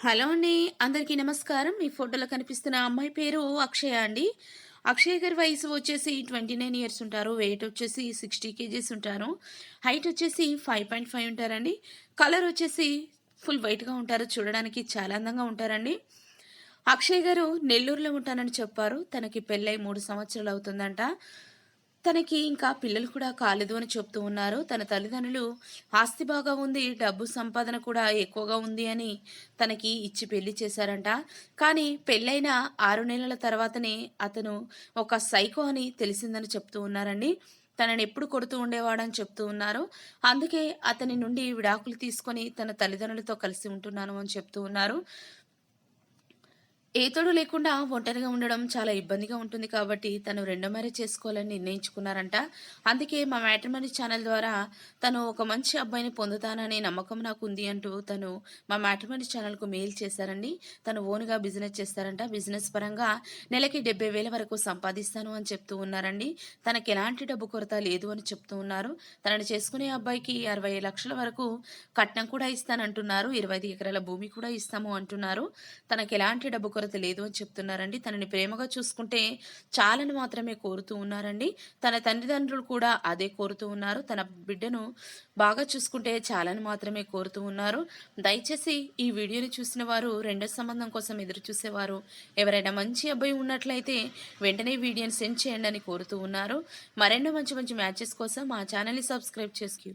Hello అండి. అందరికీ నమస్కారం. మీ ఫోటోలో కనిపిస్తున్న అమ్మాయి పేరు అక్షయ అండి. అక్షయ్ గారి వయసు వచ్చేసి ట్వంటీ నైన్ ఇయర్స్ ఉంటారు. వెయిట్ వచ్చేసి సిక్స్టీ కేజీస్ ఉంటారు. హైట్ వచ్చేసి ఫైవ్ పాయింట్ ఫైవ్ ఉంటారండి. కలర్ వచ్చేసి ఫుల్ వైట్గా ఉంటారు. చూడడానికి చాలా అందంగా ఉంటారండి. అక్షయ్ గారు నెల్లూరులో ఉంటానని చెప్పారు. తనకి పెళ్ళై మూడు సంవత్సరాలు అవుతుందంట. తనకి ఇంకా పిల్లలు కూడా కాలేదు అని చెప్తూ ఉన్నారు. తన తల్లిదండ్రులు ఆస్తి బాగా ఉంది డబ్బు సంపాదన కూడా ఎక్కువగా ఉంది అని తనకి ఇచ్చి పెళ్ళి చేశారంట. కానీ పెళ్ళైన ఆరు నెలల తర్వాతనే అతను ఒక సైకో అని తెలిసిందని చెప్తూ ఉన్నారండి. తనని ఎప్పుడు కొడుతూ ఉండేవాడని చెప్తూ ఉన్నారు. అందుకే అతని నుండి విడాకులు తీసుకొని తన తల్లిదండ్రులతో కలిసి ఉంటున్నాను అని చెప్తూ ఉన్నారు. ఏ తోడు లేకుండా ఒంటరిగా ఉండడం చాలా ఇబ్బందిగా ఉంటుంది కాబట్టి తను రెండో మ్యారేజ్ చేసుకోవాలని నిర్ణయించుకున్నారంట. అందుకే మా మ్యాట్రిమనీ ఛానల్ ద్వారా తను ఒక మంచి అబ్బాయిని పొందుతాననే నమ్మకం నాకు ఉంది అంటూ తను మా మ్యాట్రిమనీ ఛానల్కు మెయిల్ చేశారండి. తను ఓన్గా బిజినెస్ చేస్తారంట. బిజినెస్ పరంగా నెలకి డెబ్బై వేల వరకు సంపాదిస్తాను అని చెప్తూ ఉన్నారండి. తనకి ఎలాంటి డబ్బు కొరత లేదు అని చెప్తూ ఉన్నారు. తనని చేసుకునే అబ్బాయికి అరవై లక్షల వరకు కట్నం కూడా ఇస్తానంటున్నారు. ఇరవై ఐదు ఎకరాల భూమి కూడా ఇస్తాము అంటున్నారు. తనకి ఎలాంటి డబ్బు కొరత లేదు అని చెప్తున్నారండి. తనని ప్రేమగా చూసుకుంటే చాలని మాత్రమే కోరుతూ ఉన్నారండి. తన తల్లిదండ్రులు కూడా అదే కోరుతూ ఉన్నారు. తన బిడ్డను బాగా చూసుకుంటే చాలని మాత్రమే కోరుతూ ఉన్నారు. దయచేసి ఈ వీడియోని చూసిన వారు రెండో సంబంధం కోసం ఎదురు చూసేవారు ఎవరైనా మంచి అబ్బాయి ఉన్నట్లయితే వెంటనే వీడియోని సెండ్ చేయండి అని కోరుతూ ఉన్నారు. మరెన్నో మంచి మంచి మ్యాచెస్ కోసం మా ఛానల్ని సబ్స్క్రైబ్ చేసుకు